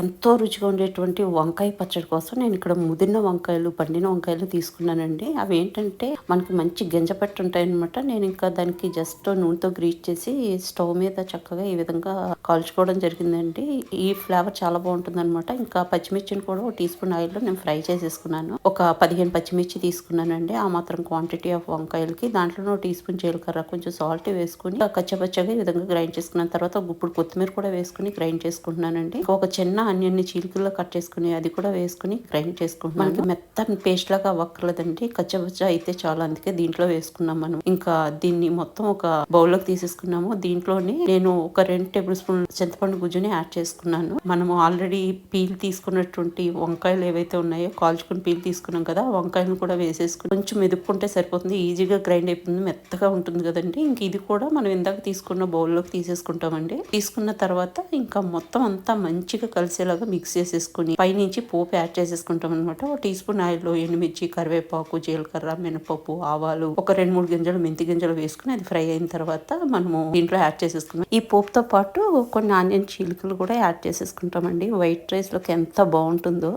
ఎంతో రుచిగా ఉండేటువంటి వంకాయ పచ్చడి కోసం నేను ఇక్కడ ముదిరిన వంకాయలు పండిన వంకాయలు తీసుకున్నానండి. అవి ఏంటంటే మనకి మంచి గింజపట్టు ఉంటాయన్నమాట. నేను ఇంకా దానికి జస్ట్ నూనెతో గ్రీట్ చేసి స్టవ్ మీద చక్కగా ఈ విధంగా కాల్చుకోవడం జరిగిందండి. ఈ ఫ్లేవర్ చాలా బాగుంటుంది అనమాట ఇంకా పచ్చిమిర్చిని కూడా ఒక టీ స్పూన్ ఆయిల్లో నేను ఫ్రై చేసేసుకున్నాను. ఒక పదిహేను పచ్చిమిర్చి తీసుకున్నానండి. ఆ మాత్రం క్వాంటిటీ ఆఫ్ వంకాయలకి. దాంట్లో టీ స్పూన్ జీలకర్ర కొంచెం సాల్ట్ వేసుకుని కచ్చపచ్చగా ఈ విధంగా గ్రైండ్ చేసుకున్న తర్వాత గుప్పుడు కొత్తిమీర కూడా వేసుకుని గ్రైండ్ చేసుకుంటున్నానండి. ఒక చిన్న ఆనియన్ని చీలికల్లో కట్ చేసుకుని అది కూడా వేసుకుని గ్రైండ్ చేసుకుంటున్నాం మనకి మెత్తని పేస్ట్ లాగా అవ్వక్కర్లేదండి. కచ్చపచ్చ అయితే చాలా అందుకే దీంట్లో వేసుకున్నాం మనం. ఇంకా దీన్ని మొత్తం ఒక బౌల్లోకి తీసేసుకున్నాము. దీంట్లోని నేను ఒక రెండు టేబుల్ స్పూన్ చింతపండు గుజ్జుని యాడ్ చేసుకున్నాను. మనము ఆల్రెడీ పీల్ తీసుకున్నటువంటి వంకాయలు ఏవైతే ఉన్నాయో కాల్చుకుని పీల్ తీసుకున్నాం కదా ఆ వంకాయలను కూడా వేసేసుకుని కొంచెం మెదుపుకుంటే సరిపోతుంది. ఈజీగా గ్రైండ్ అయిపోతుంది మెత్తగా ఉంటుంది కదండి. ఇంక ఇది కూడా మనం ఇందాక తీసుకున్న బౌల్లోకి తీసేసుకుంటామండి. తీసుకున్న తర్వాత ఇంకా మొత్తం అంతా మంచిగా కలిసేలాగా మిక్స్ చేసేసుకుని పైనుంచి పోపు యాడ్ చేసేసుకుంటాం అనమాట ఒక టీ స్పూన్ ఆయిల్లో ఎండుమిర్చి కరివేపాకు జీలకర్ర మినపప్పు ఆవాలు ఒక రెండు మూడు గింజలు మెంతి గింజలు వేసుకుని అది ఫ్రై అయిన తర్వాత మనము దీంట్లో యాడ్ చేసేసుకున్నాం ఈ పోపుతో పాటు కొన్ని ఆనియన్ చీలికలు కూడా యాడ్ చేసేసుకుంటామండి. వైట్ రైస్లోకి ఎంత బాగుంటుందో.